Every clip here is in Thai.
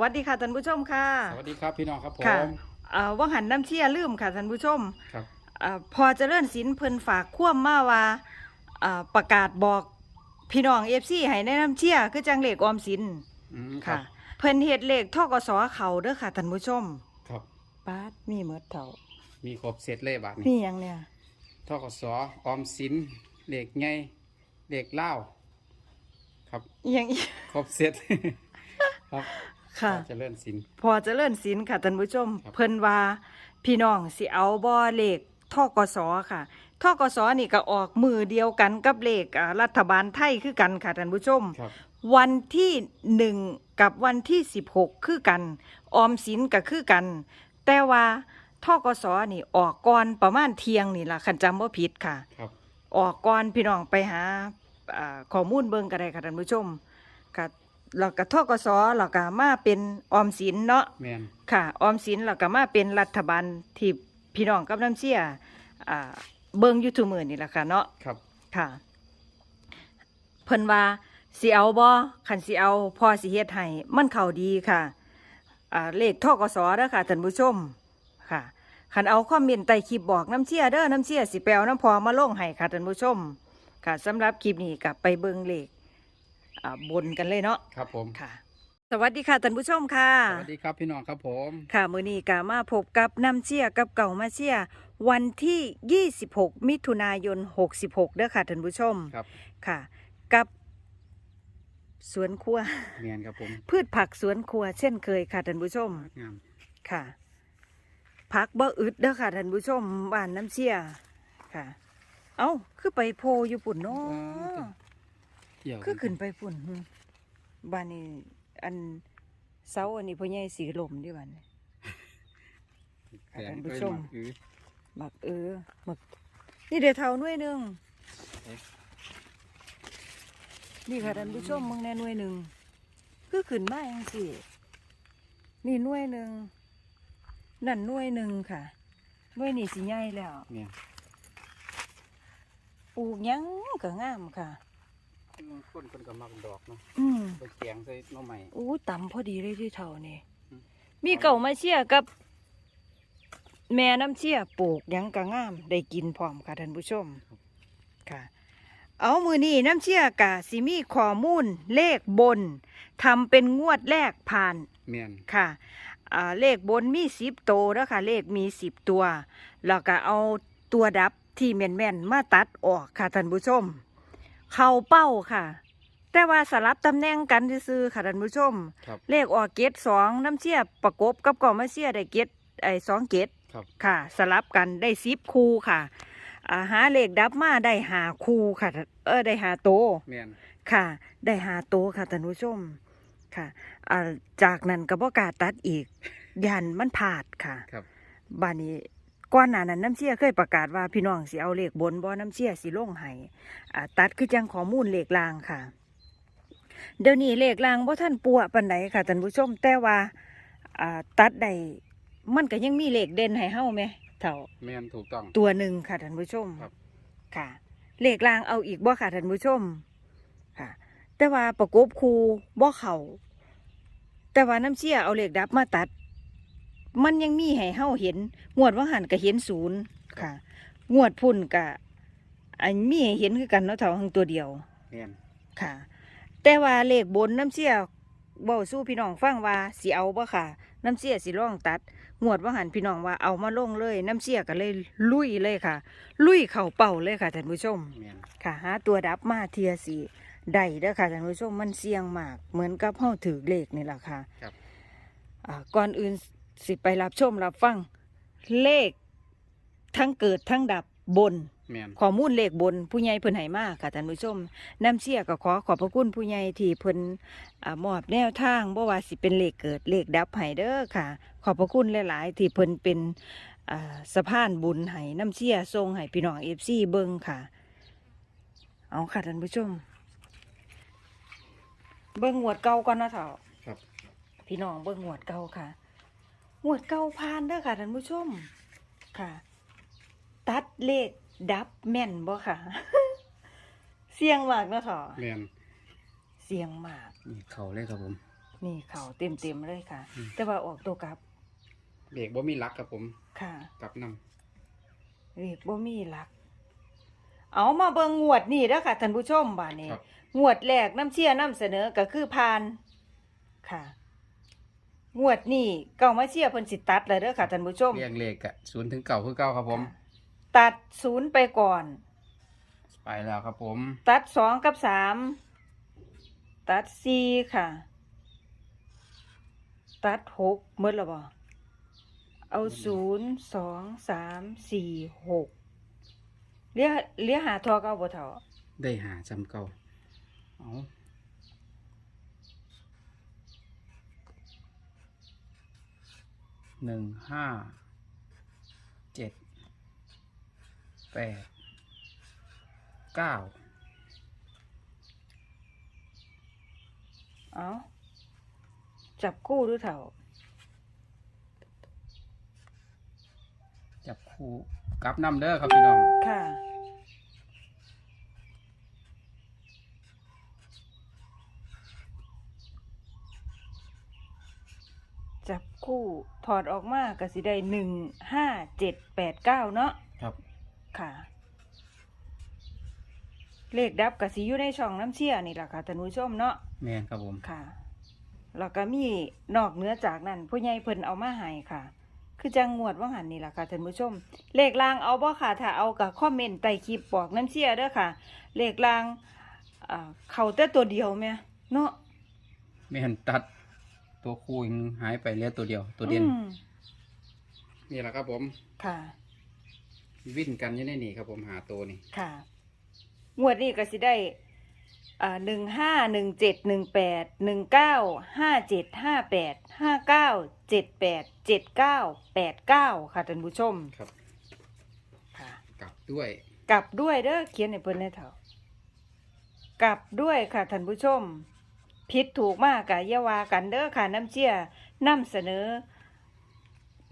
วัสดีค่ะท่านผู้ชมค่ะ สวัสดีครับพี่น้องครับผมค่ะเอ่อว่างหันน้ำเชี่ยลืมค่ะท่านผู้ชมครับ เอ่อพอเจริญศิลป์เพิ่นฝากคว่ำมาว่าเอ่อประกาศบอกพี่น้องเอฟซีให้แนะน้ำเชี่ยคือจังเลขออมสินอืมคค่ะรับเพิ่นเฮ็ดเลขทกสเขาเด้อค่ะท่านผู้ชมครับ ปาดมีเมดเท่ามีครบเสร็จเลยบาทมีนี้หยังเนี่ยทกสออมสินเด็กไงเด็กเล่าวครับ อิหยังอีกครบเสร็จครับ ค่ะเจะเลื่อนสินพอเจริญศิลป์ค่ะท่านผู้ชม ครับ เพิ่นว่าพี่น้องสิเอาบ่เลขทกสค่ะทกสนี่ก็ออกมือเดียวกันกับเลขอ่ารัฐบาลไทยคือกันค่ะท่านผู้ชม ครับ วันที่หนึ่งกับวันที่สิบหกคือกัน ออมสินก็คือกัน แต่ว่าทกสนี่ออกก่อนประมาณเที่ยงนี่ล่ะคันจำว่าผิดค่ะ ครับ ออกก่อนพี่น้องไปหาอ่าข้อมูลเบิ่งก็ได้ค่ะท่านผู้ชมค่ะ แล้วก็ทกสแล้วก็มาเป็นออมสินเนาะแมนค่ะ ออมสินแล้วก็มาเป็นรัฐบาลที่พี่น้องกับน้ำเชี่ยอ่าเบิ่งอยู่ทุกมื้อนี่ล่ะค่ะเนาะครับ ค่ะเพิ่นว่าสิเอาบ่คันสิเอาพอสิเฮ็ดให้มันเข้าดีค่ะอ่าเลขทกสเด้อค่ะท่านผู้ชมค่ะคันเอาคอมเมนต์ใต้คลิปบอกน้ำเชี่ยเด้อน้ำเชี่ยสิไปเอาน้ำพอมาลงให้ค่ะท่านผู้ชม ค่ะสำหรับคลิปนี้ก็ไปเบิ่งเลข อ่าบนกันเลยเนาะครับผม ค่ะ สวัสดีค่ะท่านผู้ชมค่ะ สวัสดีครับพี่น้องครับผม ค่ะมื้อนี้ก็มาพบกับน้ำเชี่ยกับเก่ามาเชี่ยวันที่ 26 มิถุนายน 66เด้อค่ะท่านผู้ชมครับค่ะ กับสวนครัวแมนครับผมพืชผักสวนครัวเช่นเคยค่ะท่านผู้ชมงามค่ะผักบ่อึดเด้อค่ะท่านผู้ชมบ้านน้ำเชี่ยค่ะ เอ้าคือไปโพอยู่ปุ่นเนาะเที่ยวคือขึ้นไปปุ่นหึบ้านนี้อันเสาอันนี้พ่อใหญ่สีลมดิบ้านนี้แสงท่านผู้เอ้ยชมหกอื้อบักเออบักนี่เดี๋ยวเท่าหน่วยหนึ่งเอ๊ะนี่ค่ะท่านผู้ชมมึงแน่หน่วยหนึ่งคือขึ้นมาอย่างสินี่หน่วยหนึ่งนั่นหน่วยหนึ่งค่ะหน่วยนี่สิใหญ่แล้วแมนปลูกหยังก็งามค่ะ คนคนก็มักดอกเนาะอืมไปแกงใส่หน้อใหม่อู้ต่ำพอดีเลยที่เท่านี่อืมมีเก่ามาเชียร์กับ แม่น้ำเชียร์ปลูกหยังก็งาม ได้กินพร้อมค่ะท่านผู้ชม ค่ะ เอามือนี้น้ำเชียร์กะสิมีข้อมูลเลขบนทำเป็นงวดแรกผ่านแมนค่ะอ่าเลขบนมีสิบตัวแล้วค่ะ เลขมีสิบตัว แล้วก็เอาตัวดับที่แม่นๆ มาตัดออกค่ะท่านผู้ชม เข้าเป้าค่ะ แต่ว่าสลับตำแหน่งกันซื่อๆค่ะท่านผู้ชม ครับ เลขออกเกตสองน้ำเชี่ยประกบกับกล่องมาเชี่ยได้เกตไอ้สองเกตครับ ค่ะ สลับกันได้สิบคู่ค่ะอ่าหาเลขดับมาได้หาคู่ค่ะ เออได้หาโตวแมนค่ะ ได้หาโตวค่ะท่านผู้ชมค่ะอ่าจากนั้นก็บ่กล้าตัดอีกยันมันผาดค่ะครับ บานนี้ ก่อนหน้านั้นน้ำเชี่ยเคยประกาศว่าพี่น้องสิเอาเลขบนบ่น้ำเชี่ยสิลงให้อ่าตัดคือจังข้อมูลเลขลางค่ะ เดี๋ยวนี้เลขลางบ่ท่านปัวปานใดค่ะท่านผู้ชมแต่ว่าอ่าตัดได้มันก็ยังมีเลขเด่นให้เฮาไหมเท่าแมนถูกต้องตัวหนึ่งค่ะท่านผู้ชมครับค่ะ เลขลางเอาอีกบ่ค่ะท่านผู้ชมค่ะ แต่ว่าประกบคูบ่เขาแต่ว่าน้ำเชี่ยเอาเลขดับมาตัด มันยังมีให้เฮาเห็น งวดว่าหันก็เห็นศูนย์ค่ะ งวดพุ่นก็อันมีให้เห็นคือกันเนาะเท่าหังตัวเดียวแมนค่ะ แต่ว่าเลขบนน้ำเชี่ยเบาสู้พี่น้องฟังว่าสิเอาบ่ค่ะ น้ำเชี่ยสิร่องตัด งวดว่าหันพี่น้องว่าเอามาลงเลย น้ำเชี่ยก็เลยลุยเลยค่ะ ลุยเข่าเป่าเลยค่ะท่านผู้ชม แมนค่ะหาตัวดับมาเทียสีได้เด้อค่ะท่านผู้ชมมันเสี่ยงมาก เหมือนกับเฮาถือเลขนี่แหละค่ะ ครับ อ่าก่อนอื่น สิไปรับชมรับฟัง เลขทั้งเกิดทั้งดับบน แมนข้อมูลเลขบนผู้ใหญ่เพิ่นให้มาค่ะท่านผู้ชมน้ำเชี่ยก็ขอขอบพระคุณผู้ใหญ่ที่เพิ่นอ่ามอบแนวทางบ่ว่าสิเป็นเลขเกิดเลขดับให้เด้อค่ะ ขอบพระคุณหลาย ๆ ที่เพิ่นเป็นอ่าสะพานบุญให้น้ำเชี่ยทรงให้พี่น้อง FC เบิ่งค่ะ เอาค่ะท่านผู้ชม เบิ่งงวดเก่าก่อนนะเถอะครับ พี่น้องเบิ่งงวดเก่าค่ะ งวดเก่าผ่านเด้อค่ะท่านผู้ชม ค่ะ ตัดเลขดับแม่นบ่ค่ะ เสียงมากเนาะเถอะแมนเสียงมาก นี่เขาเลยครับผม นี่เขาเต็มเต็มๆเลยค่ะ อืม แต่ว่าออกตัวกลับเลขบ่มีหลักครับผมค่ะ กลับนำเรียกบ่มีหลัก เอามาเบิ่งงวดนี่เด้อค่ะท่านผู้ชมบาดนี้ ครับ งวดแรกน้ำเชี่ยน้ำเสนอก็คือพาน ค่ะ งวดนี่เก่ามาเชี่ยเพิ่นสิตัดเลยเด้อค่ะท่านผู้ชม เรียงเลขอะศูนย์ถึงเก่าคือเก่าครับผมค่ะตัดศูนย์ไปก่อน ไปแล้วครับผม ตัดสองกับสามตัดสี่ค่ะ ตัดหกหมดแล้วบ่เอาศูนย์สองสามสี่หกเรียกเรียกหาทอเก้าบ่เท่าได้หาจำเก่าเอา หนึ่งห้าเจ็ดแปดเก้าเอาจับคู่ดูเท่า จับคู่กลับนำเด้อครับพี่น้อง ค่ะ จับคู่ถอดออกมาก็สิได้หนึ่งห้าเจ็ดแปดเก้าเนาะครับ ค่ะ เลขดับกับสีอยู่ในช่องน้ำเชี่ยนี่แหละค่ะท่านผู้ชมเนาะแมนครับผม ค่ะแล้วก็มีนอกเหนือจากนั้นผู้ใหญ่เพิ่นเอามาให้ค่ะ คือจังงวดว่าหันนี่แหละค่ะท่านผู้ชม เลขรางเอาบ่ค่ะ ถ้าเอากับคอมเมนต์ใต้คลิปบอกน้ำเชี่ยเด้อค่ะ เลขรางอ่าเขาแต่ตัวเดียวแม่เนาะแมนตัด ตัวคู่อีกหนึ่งหายไปเหลือตัวเดียว ตัวเด่นอืมนี่แหละครับผม ค่ะ วิ่นกันอยังได้นี่ครับผมหาตัวนี่ค่ะ งวดนี้ก็สิได้อ่าหนึ่งห้าหนึ่งเจ็ดหนึ่งแปดหนึ่งเก้าห้าเจ็ดห้าแปดห้าเก้าเจ็ดแปดเจ็ดเก้าแปดเก้าค่ะท่านผู้ชมครับ ค่ะ กลับด้วยกลับด้วยเด้อเขียนในเพิ่นได้เถอะกลับด้วยค่ะท่านผู้ชม ผิดถูกมากกะอยาวากันเด้อค่ะน้ำเชี่ยนำเสนอ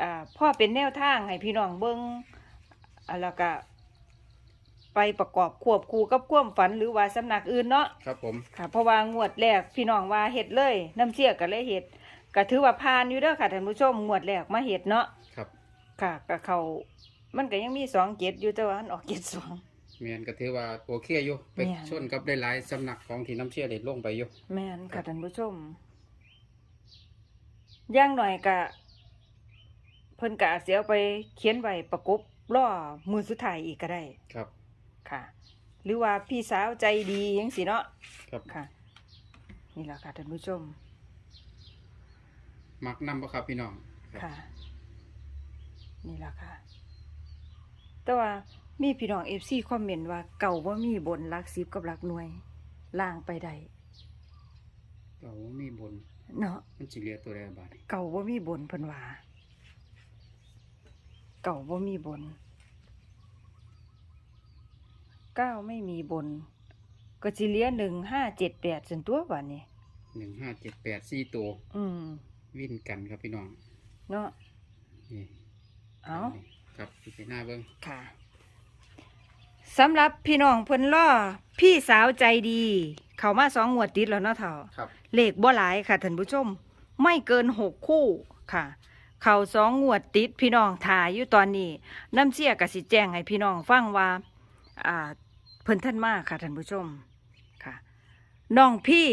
อ่าพ่อเป็นแนวทางให้พี่น้องเบิ่งอ่าแล้วก็ไปประกอบควบคู่กับความฝันหรือว่าสำนักอื่นเนาะครับผมค่ะเพราะว่างวดแรกพี่น้องว่าเฮ็ดเลยน้ำเชี่ยก็เลยเฮ็ดก็ถือว่าผ่านอยู่เด้อค่ะท่านผู้ชมงวดแรกมาเฮ็ดเนาะครับ ค่ะก็เขามันก็ยังมีสองเจ็ดอยู่แต่ว่ามันออกเจ็ดสอง แมนก็ถือว่าโอเคอยู่ไปแม่น ชนกับได้หลายๆสำนักของที่น้ำเชื่อเด็ดลงไปอยู่แม่นค่ะท่านผู้ชมอย่างหน่อยกะเพิ่นกะเสียไปเขียนไว้ประกบล่อมือสุดท้ายอีกก็ได้ครับ ค่ะ หรือว่าพี่สาวใจดียังสิเนาะครับค่ะ นี่แหละค่ะท่านผู้ชมมักนำบ่ครับพี่น้อง ครับ ค่ะ นี่แหละค่ะ แต่ว่า มีพี่น้องเอฟซีคอมเมนต์ว่าเก่าว่ามีบนหลักสิบกับหลักหน่วย ล่างไปได้เรามีบน เนาะมันสิเหลือตัวใดบาดนี้เก่าว่ามีบนเพิ่นว่าเก่าว่ามีบนเก้าไม่มีบน ก็จิเหลียหนึ่งห้าเจ็ดแปดส่วนตัววันนี้หนึ่งห้าเจ็ดแปดสี่ตัวอืมวิ่นกันครับพี่น้องเนาะนี่เอาครับพี่ไปหน้าเบิ้งค่ะ สำหรับพี่น้องเพิ่นล่อพี่สาวใจดี เขามาสองงวดติดแล้วเนาะเถ่าครับ เลขบ่หลายค่ะท่านผู้ชม ไม่เกินหกคู่ค่ะ เขาสองงวดติดพี่น้องถ่ายอยู่ตอนนี้ น้ำเชี่ยกสิแจ้งให้พี่น้องฟังว่าอ่าเพิ่นท่านมากค่ะท่านผู้ชมค่ะน้องพี่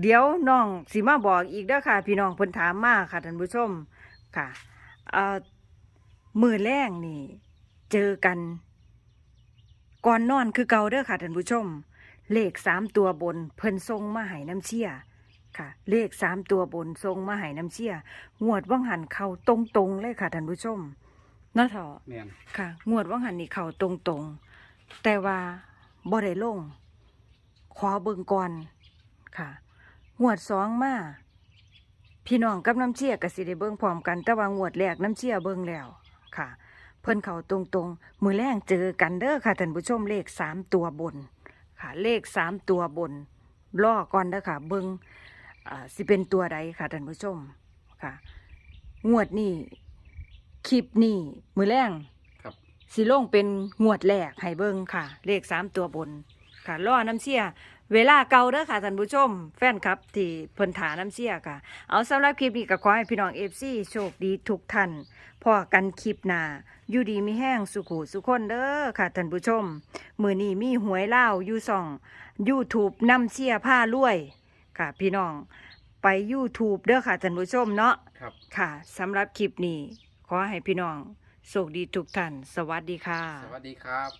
เดี๋ยวน้องสิมาบอกอีกเด้อค่ะ พี่น้องเพิ่นถามมาค่ะท่านผู้ชมค่ะอ่ามือแรงนี่ เจอกัน ก่อนนอนคือเก่าเด้อค่ะท่านผู้ชม เลขสามตัวบน เพิ่นทรงมาให้น้ำเชี่ยค่ะ เลขสามตัวบนทรงมาให้น้ำเชี่ยงวดว่างหันเข้าตรงๆเลยค่ะท่านผู้ชมเนาะเถอะแมนค่ะ งวดว่างหันนี่เข้าตรงๆ แต่ว่าบ่ได้ลงขอเบิ่งก่อนค่ะงวดสองมาพี่น้องกับน้ำเชี่ยก็สิได้เบิ่งพร้อมกันแต่ว่างวดแรกน้ำเชี่ยเบิ่งแล้วค่ะเพิ่นเข้าตรงๆ มือแรงเจอกันเด้อค่ะท่านผู้ชมเลขสามตัวบนค่ะเลขสามตัวบนล่อก่อนเด้อค่ะ เบิงอ่าสิเป็นตัวใดค่ะท่านผู้ชมค่ะ งวดนี้คลิปนี้มือแรงครับสิลงเป็นงวดแรกให้เบิงค่ะ เลขสามตัวบนค่ะล่อน้ำเชี่ย เวลาเก่าเด้อค่ะท่านผู้ชม แฟนคลับที่เพิ่นถาน้ำเสียค่ะ เอาสำหรับคลิปนี้ก็ขอให้พี่น้อง FC โชคดีทุกท่านพอกันคลิปหน้าอยู่ดีมีแห้งสุขุสุขคนเด้อค่ะท่านผู้ชม มือนี้มีหวยเล่าวอยู่ส่อง YouTube นำเสียผ้ารวยค่ะ พี่น้องไป YouTube เด้อค่ะท่านผู้ชมเนาะครับ ค่ะสำหรับคลิปนี้ ขอให้พี่น้องโชคดีทุกท่าน สวัสดีค่ะ สวัสดีครับ